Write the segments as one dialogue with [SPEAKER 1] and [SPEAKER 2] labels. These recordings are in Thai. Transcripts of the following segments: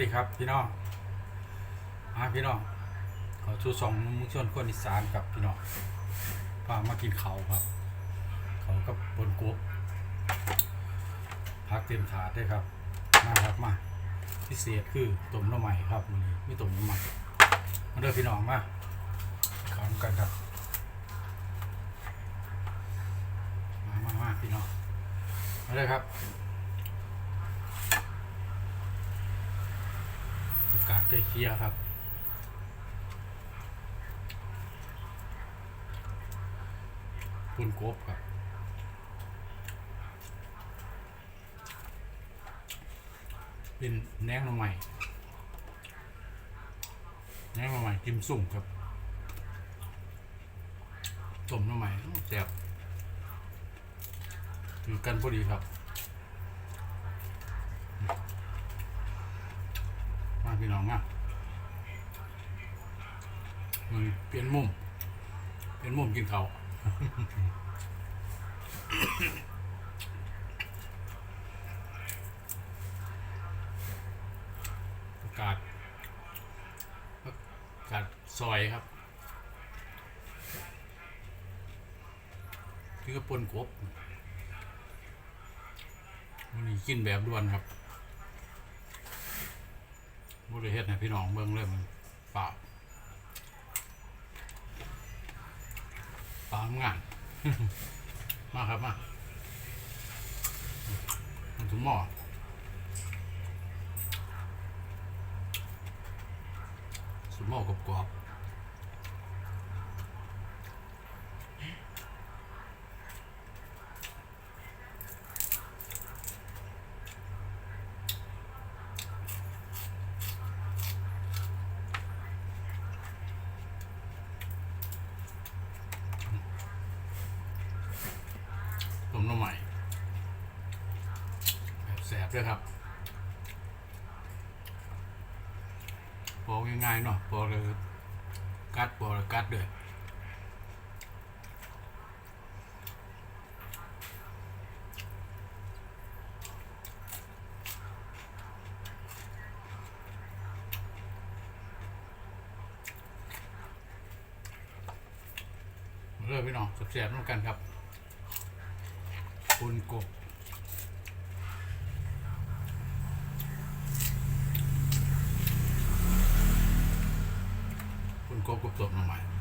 [SPEAKER 1] ดีครับพี่น้องมาพี่น้องขอชูสองมุงชนคนอีสานกับพี่น้องพามากินเขาครับ เขากับบนกุ๊บพักเต็มถาดด้วยครับมาครับมาพิเศษคือต้มน้ำใหม่ครับวันนี้ไม่ต้มน้ำใหม่มาเด้อพี่น้องมาขอนกันครับมามามาพี่น้องมาเลยครับอา กาศได้เคลียร์ครับปุนกบครับเป็นแนงน่อใหม่แนงน่อใหม่จิ้มสุ่มครับต้มน่อใหม่แซ่บอยู่กันพอดีครับ มาพี่น้องมา มันเปลี่ยนมุม เปลี่ยนมุมกินเขาประกาศประกาศซอยครับคือกระปนกบวันนี้กินแบบด่วนครับบริเฮ็ดให้พี่น้องเบิ่งเลยมันเปล่า ปล่างาน มาครับมาถุงหม้อถุงหม้อกรอบๆต้มน้ำใหม่แบบแสบ ด้วยครับปอกง่ายๆเนาะปอกเลยกัดปอกเลยกัดด้วยเริ่มพี่น้องแสบๆน้ำกันครับปุนกบ กบกบสดมาใหม่อา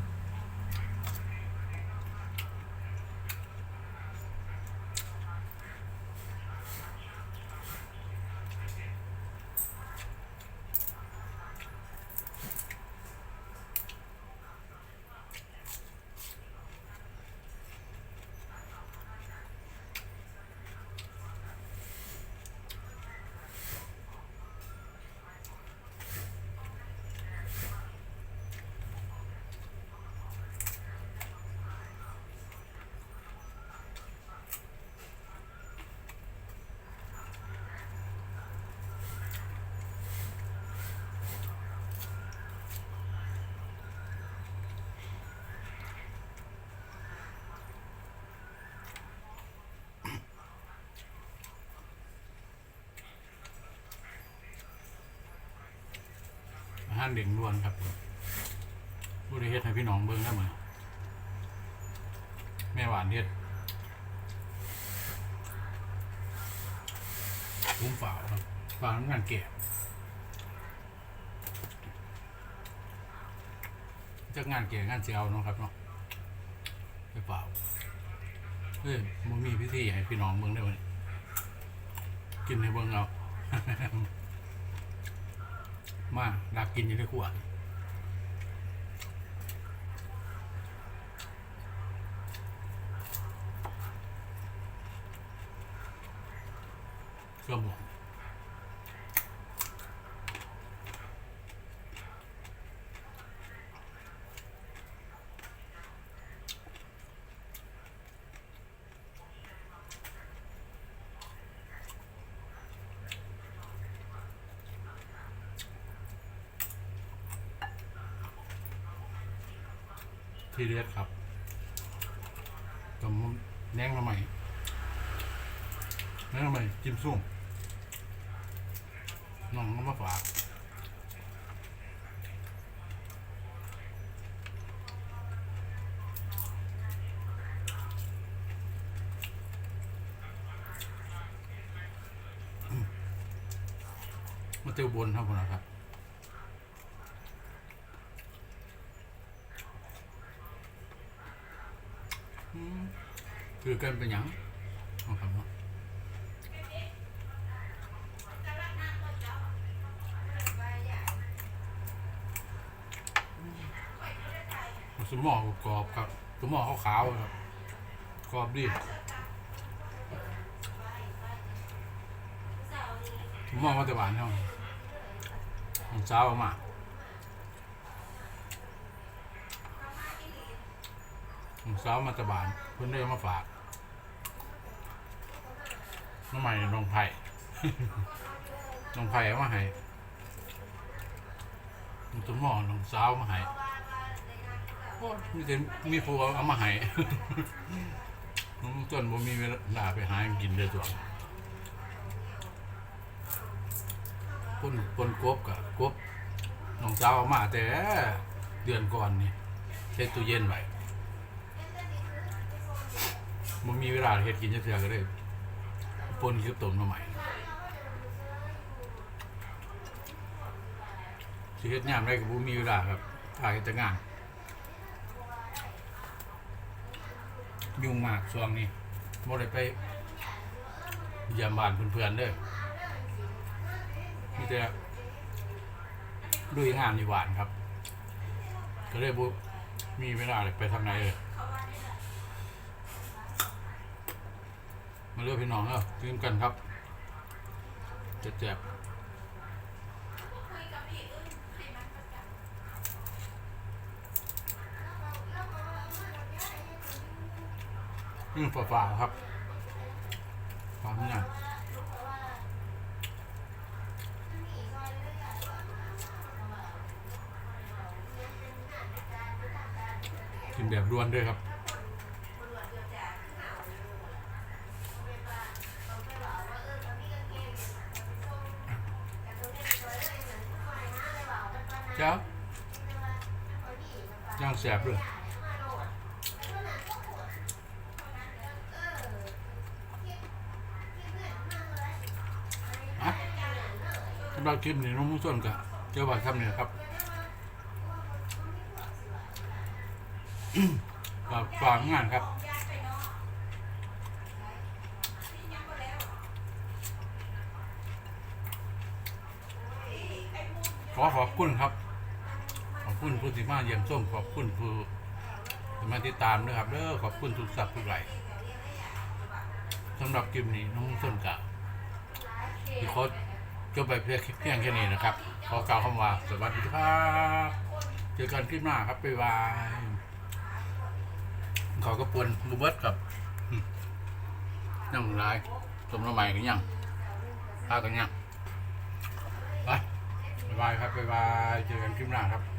[SPEAKER 1] หารเด่งล้วนครับบริเฮ็ดให้พี่น้องเบิ่งได้ไหมแม่หวานเฮ็ดคุ้มฝาครับฝาน้ำงานแก่จากงานแก่งานเจียวเนาะครับเนาะไปเปล่าเฮ้ยมันมีพิธีให้พี่น้องเบิ่งได้ไหมกินให้เบิ่งเอา มาดักกินอยู่ในขว ทีเรียดครับตำแนงมาใหม่แนงมาใหม่จิ้มส้มน้องน้ำมะฝากมาเตียวบนครับผมนะครับ คือกันเป็นหยังเอาครับเนาสมองกรอบครับสมองขาวๆครับกรอบดีสมองมาแต่หวานเนาะมันเช้ามามั นเช้ามาแต่หวานเพิ่นได้เอมาฝากน้ำใหม่น้องไผ่น้องไผ่เอามาให้มันสมองน้องสาวมาให้โอ้ยมีแต่มีผู้เอามาให้น้องต้นบ่มีเวลาไปหากินเลยตัวปนปนกบกับกบน้องสาวเอามาแต่เดือนก่อนนี่เช็ดตู้เย็นไว้ บ่มีเวลาเฮ็ดกินจักเทื่อก็เลยปนคือต้มมาใหม่สิเฮ็ดยามได้ก็บ่มีเวลาครับถ่ายแต่งาน ยุ่งมากช่วงนี้บ่ได้ไปเยี่ยมบ้านเพื่อนๆเด้อมีแต่ลุยงานอยู่บ้านครับ ก็เลยบ่มีเวลาเลยไปทางไหนเลย มาเลือกพี่น้องเออกินกันครับเจ็บๆอืมฝาๆครับฝาเนี่ยกินแบบรวนด้วยครับ เจ้าย่างแสบเลยอะสำหรับคลิปนี้น้องมุ้งส้นกับเจ้าบ่าวคำเนี่ยครับกับฝากงานครับขอขอบคุณครับ คุณผู้ที่มาเยี่ยมชมขอบคุณผู้ที่มาติดตามด้วยครับเด้อขอบคุณทุกสับทุกไหลสำหรับคลิปนี้น้องส้นกะที่เขาจบไปเพียงเพียงแค่นี้นะครับ ขอกล่าวคำว่าสวัสดีครับเจอกันคลิปหน้าครับบ๊ายบายขาก็ปวนบูเบิร์ตกับอืมยังร้ายสมละใหม่กันยังพากันยังไปบ๊ายบายครับบ๊ายบายเจอกันคลิปหน้าครับ